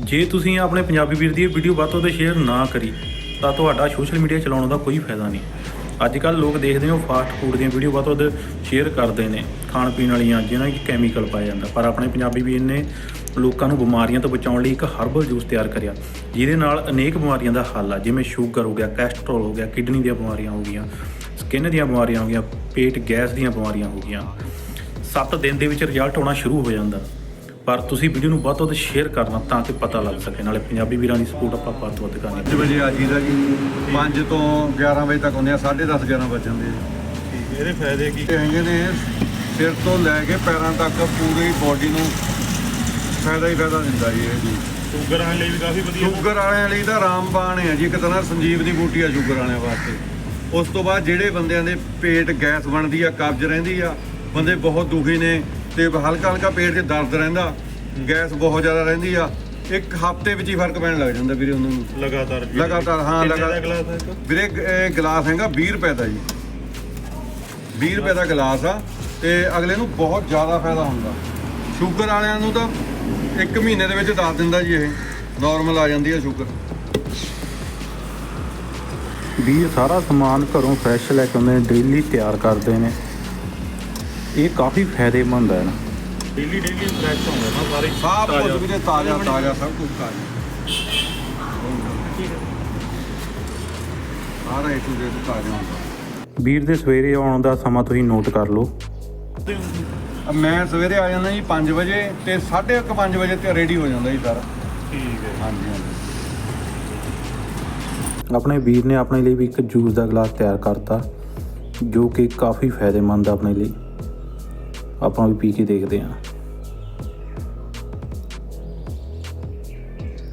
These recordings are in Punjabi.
ਜੇ ਤੁਸੀਂ ਆਪਣੇ ਪੰਜਾਬੀ ਵੀਰ ਦੀ ਇਹ ਵੀਡੀਓ ਵੱਧ ਤੋਂ ਵੱਧ ਸ਼ੇਅਰ ਨਾ ਕਰੀ, ਤਾਂ ਤੁਹਾਡਾ ਸੋਸ਼ਲ ਮੀਡੀਆ ਚਲਾਉਣ ਦਾ ਕੋਈ ਫਾਇਦਾ ਨਹੀਂ। ਅੱਜ ਕੱਲ ਲੋਕ ਦੇਖਦੇ ਹੋ ਫਾਸਟ ਫੂਡ ਦੀਆਂ ਵੀਡੀਓ ਵੱਧ ਤੋਂ ਵੱਧ ਸ਼ੇਅਰ ਕਰਦੇ ਨੇ, ਖਾਣ ਪੀਣ ਵਾਲੀਆਂ, ਜਿਹਨਾਂ ਵਿੱਚ ਕੈਮੀਕਲ ਪਾਇਆ ਜਾਂਦਾ। ਪਰ ਆਪਣੇ ਪੰਜਾਬੀ ਵੀਰ ਨੇ ਲੋਕਾਂ ਨੂੰ ਬਿਮਾਰੀਆਂ ਤੋਂ ਬਚਾਉਣ ਲਈ ਇੱਕ ਹਰਬਲ ਜੂਸ ਤਿਆਰ ਕਰਿਆ, ਜਿਹਦੇ ਨਾਲ ਅਨੇਕ ਬਿਮਾਰੀਆਂ ਦਾ ਹੱਲ ਆ, ਜਿਵੇਂ ਸ਼ੂਗਰ ਹੋ ਗਿਆ ਕੈਸਟਰੋਲ ਹੋ ਗਿਆ ਕਿਡਨੀ ਦੀਆਂ ਬਿਮਾਰੀਆਂ ਹੋ ਗਈਆਂ ਸਕਿਨ ਦੀਆਂ ਬਿਮਾਰੀਆਂ ਹੋ ਗਈਆਂ, ਪੇਟ, ਗੈਸ ਦੀਆਂ ਬਿਮਾਰੀਆਂ ਹੋ ਗਈਆਂ। 7 ਦਿਨ ਦੇ ਵਿੱਚ ਰਿਜ਼ਲਟ ਆਉਣਾ ਸ਼ੁਰੂ ਹੋ ਜਾਂਦਾ। ਪਰ ਤੁਸੀਂ ਵੀਡੀਓ ਨੂੰ ਵੱਧ ਤੋਂ ਵੱਧ ਸ਼ੇਅਰ ਕਰਨਾ ਤਾਂ ਕਿ ਪਤਾ ਲੱਗ ਸਕੇ। ਨਾਲੇ ਪੰਜਾਬੀ ਵੀਰਾਂ ਦੀ ਸਪੋਰਟ ਆਪਾਂ ਵੱਧ ਤੋਂ ਵੱਧ ਕਰਨੀ 5 ਵਜੇ ਆ ਜੀਦਾ ਜੀ 5 ਤੋਂ 11 ਵਜੇ ਤੱਕ ਹੁੰਦੇ ਆ 10:30 11 ਵਜੇ ਜਾਂਦੇ ਆ। ਇਹਦੇ ਫਾਇਦੇ ਕੀ? ਹੈਗੇ ਨੇ ਸਿਰ ਤੋਂ ਲੈ ਕੇ ਪੈਰਾਂ ਤੱਕ ਪੂਰੀ ਬਾਡੀ ਨੂੰ ਫਾਇਦਾ ਹੀ ਫਾਇਦਾ ਦਿੰਦਾ ਜੀ ਇਹ ਜੀ। ਸ਼ੂਗਰ ਵਾਲੇ ਲਈ ਵੀ ਕਾਫੀ ਵਧੀਆ। ਸ਼ੂਗਰ ਵਾਲਿਆਂ ਲਈ ਤਾਂ ਰਾਮਬਾਣ ਹੈ ਜੀ ਇੱਕ ਤਰ੍ਹਾਂ ਸੰਜੀਵ ਦੀ ਬੂਟੀ ਆ ਸ਼ੂਗਰ ਵਾਲਿਆਂ ਵਾਸਤੇ। ਉਸ ਤੋਂ ਬਾਅਦ ਜਿਹੜੇ ਬੰਦਿਆਂ ਦੇ ਪੇਟ ਗੈਸ ਬਣਦੀ ਆ ਕਬਜ਼ ਰਹਿੰਦੀ ਆ ਬੰਦੇ ਬਹੁਤ ਦੁਖੀ ਨੇ ਤੇ ਹਲਕਾ ਹਲਕਾ ਪੇਟ 'ਚ ਦਰਦ ਰਹਿੰਦਾ ਗੈਸ ਬਹੁਤ ਜ਼ਿਆਦਾ ਰਹਿੰਦੀ ਆ। ਇੱਕ ਹਫ਼ਤੇ ਵਿੱਚ ਹੀ ਫ਼ਰਕ ਪੈਣ ਲੱਗ ਜਾਂਦਾ ਵੀਰੇ ਉਹਨਾਂ। ਨੂੰ ਲਗਾਤਾਰ ਜੀ। ਲਗਾਤਾਰ, ਹਾਂ, ਕਿੰਨੇ ਦਾ ਲਗਾਤਾਰ। ਗਲਾਸ ਹੈ ਇੱਕ? ਵੀਰੇ ਇਹ ਗਲਾਸ ਹੈਗਾ 20 ਰੁਪਏ ਦਾ ਜੀ। 20 ਰੁਪਏ ਦਾ ਗਲਾਸ ਆ ਤੇ ਅਗਲੇ ਨੂੰ ਬਹੁਤ ਜ਼ਿਆਦਾ ਫਾਇਦਾ ਹੁੰਦਾ। ਸ਼ੂਗਰ ਵਾਲਿਆਂ ਨੂੰ ਤਾਂ ਇੱਕ ਮਹੀਨੇ ਦੇ ਵਿੱਚ ਦੱਸ ਦਿੰਦਾ ਜੀ ਇਹ। ਨਾਰਮਲ ਆ ਜਾਂਦੀ ਹੈ ਸ਼ੂਗਰ। ਵੀ ਇਹ ਸਾਰਾ ਸਮਾਨ ਘਰੋਂ ਫਰੈਸ਼ ਲੈ ਕੇ ਆਉਂਦੇ ਨੇ ਡੇਲੀ ਤਿਆਰ ਕਰਦੇ ਨੇ। ਇਹ ਕਾਫੀ ਫਾਇਦੇਮੰਦ ਹੈ ਨਾ। ਡੇਲੀ ਡੇਲੀ ਫਰੈਸ਼ ਹੁੰਦਾ ਨਾ ਸਾਰੇ। ਸਭ। ਕੁਝ ਵੀਰੇ ਤਾਜ਼ਾ ਤਾਜ਼ਾ ਸਭ ਕੁਝ ਤਾਜ਼ਾ। ਸਾਰਾ ਇਹ ਤੋਂ ਤਾਜ਼ਾ ਹੁੰਦਾ। ਵੀਰ ਦੇ ਸਵੇਰੇ ਆਉਣ ਦਾ ਸਮਾਂ ਤੁਸੀਂ ਨੋਟ ਕਰ ਲਓ। ਮੈਂ ਸਵੇਰੇ ਆ ਜਾਂਦਾ ਜੀ 5 ਵਜੇ ਤੇ 1:30 5 ਵਜੇ ਤੇ ਰੈਡੀ ਹੋ ਜਾਂਦਾ ਜੀ ਸਾਰਾ। ਠੀਕ ਹੈ। ਹਾਂਜੀ ਹਾਂਜੀ। ਆਪਣੇ ਵੀਰ ਨੇ ਆਪਣੇ ਲਈ ਵੀ ਇੱਕ ਜੂਸ ਦਾ ਗਲਾਸ ਤਿਆਰ ਕਰਤਾ ਜੋ ਕਿ ਕਾਫੀ ਫਾਇਦੇਮੰਦ ਆ ਆਪਣੇ ਲਈ। ਆਪਾਂ ਵੀ ਪੀ ਕੇ ਦੇਖਦੇ ਹਾਂ।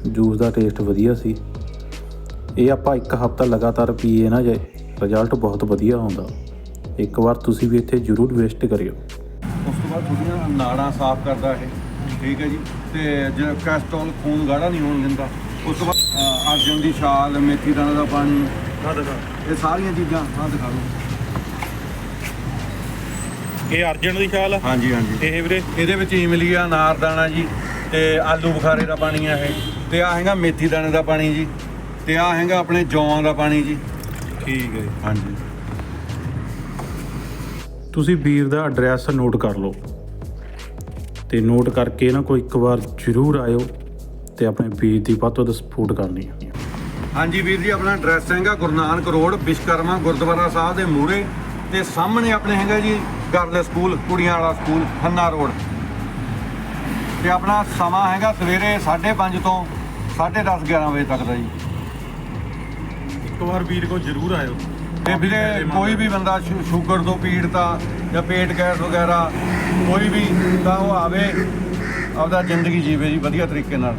ਜੂਸ ਦਾ ਟੇਸਟ ਵਧੀਆ ਸੀ। ਇਹ ਆਪਾਂ ਇੱਕ ਹਫ਼ਤਾ ਲਗਾਤਾਰ ਪੀਏ ਨਾ ਜੇ ਰਿਜ਼ਲਟ ਬਹੁਤ ਵਧੀਆ ਆਉਂਦਾ ਇੱਕ ਵਾਰ ਤੁਸੀਂ ਵੀ ਇੱਥੇ ਜ਼ਰੂਰ ਵਿਜ਼ਿਟ ਕਰਿਓ। ਉਸ ਤੋਂ ਬਾਅਦ ਥੋੜੀਆਂ ਨਾੜਾਂ ਸਾਫ਼ ਕਰਦਾ ਇਹ। ਠੀਕ ਹੈ ਜੀ। ਤੇ ਜੇ ਕੈਸਟਰੋਲ ਖੂਨ ਗਾੜਾ ਨਹੀਂ ਹੋਣ ਦਿੰਦਾ ਉਸ ਤੋਂ ਬਾਅਦ ਅਰਜਨ ਦੀ ਛਾਲ ਮੇਥੀ ਦਾਣਾ ਦਾ ਪਾਣੀ ਆ ਦਿਖਾ। ਇਹ ਸਾਰੀਆਂ ਚੀਜ਼ਾਂ ਆਹ ਦਿਖਾ ਲਓ ਇਹ ਅਰਜਨ ਦੀ ਛਾਲ ਆ। ਹਾਂਜੀ ਹਾਂਜੀ। ਇਹ ਵੀਰੇ। ਇਹਦੇ ਵਿੱਚ ਇਮਲੀ ਆ ਅਨਾਰਦਾਣਾ ਜੀ ਤੇ ਆਲੂ ਬੁਖਾਰੇ ਦਾ ਪਾਣੀ ਆ ਇਹ। ਤੇ ਆ ਹੈਗਾ ਮੇਥੀ ਦਾਣੇ ਦਾ ਪਾਣੀ ਜੀ। ਤੇ ਆ ਹੈਗਾ ਆਪਣੇ ਜੌਆਂ ਦਾ ਪਾਣੀ ਜੀ। ਠੀਕ ਹੈ ਹਾਂਜੀ। ਤੁਸੀਂ ਵੀਰ ਦਾ ਐਡਰੈਸ ਨੋਟ ਕਰ ਲਓ। ਤੇ ਨੋਟ ਕਰਕੇ ਇਹਨਾਂ ਕੋਲ ਇੱਕ ਵਾਰ ਜ਼ਰੂਰ ਆਇਓ ਤੇ ਆਪਣੇ ਵੀਰ ਦੀ ਵੱਧ ਤੋਂ ਵੱਧ ਸਪੋਰਟ ਕਰਨੀ ਹੈ ਹਾਂਜੀ ਵੀਰ ਜੀ ਆਪਣਾ ਐਡਰੈਸ ਹੈਗਾ ਗੁਰੂ ਨਾਨਕ ਰੋਡ ਵਿਸ਼ਕਰਮਾ ਗੁਰਦੁਆਰਾ ਸਾਹਿਬ ਦੇ ਮੂਹਰੇ। ਤੇ ਸਾਹਮਣੇ ਆਪਣੇ ਹੈਗਾ ਜੀ ਗਰਲ ਸਕੂਲ ਕੁੜੀਆਂ ਵਾਲਾ ਸਕੂਲ ਖੰਨਾ ਰੋਡ। ਤੇ ਆਪਣਾ ਸਮਾਂ ਹੈਗਾ ਸਵੇਰੇ 5:30 ਤੋਂ 10:30 11 ਵਜੇ ਤੱਕ ਦਾ ਜੀ। ਇੱਕ ਵਾਰ ਵੀਰ ਕੋ ਜ਼ਰੂਰ ਆਇਓ। ਤੇ ਵੀਰੇ ਕੋਈ ਵੀ ਬੰਦਾ ਸ਼ੂਗਰ ਤੋਂ ਪੀੜਤ ਆ ਜਾਂ ਪੇਟ ਗੈਸ ਵਗੈਰਾ ਕੋਈ ਵੀ ਤਾਂ ਉਹ ਆਵੇ ਆਪਦਾ ਜ਼ਿੰਦਗੀ ਜੀਵੇ ਜੀ ਵਧੀਆ ਤਰੀਕੇ ਨਾਲ।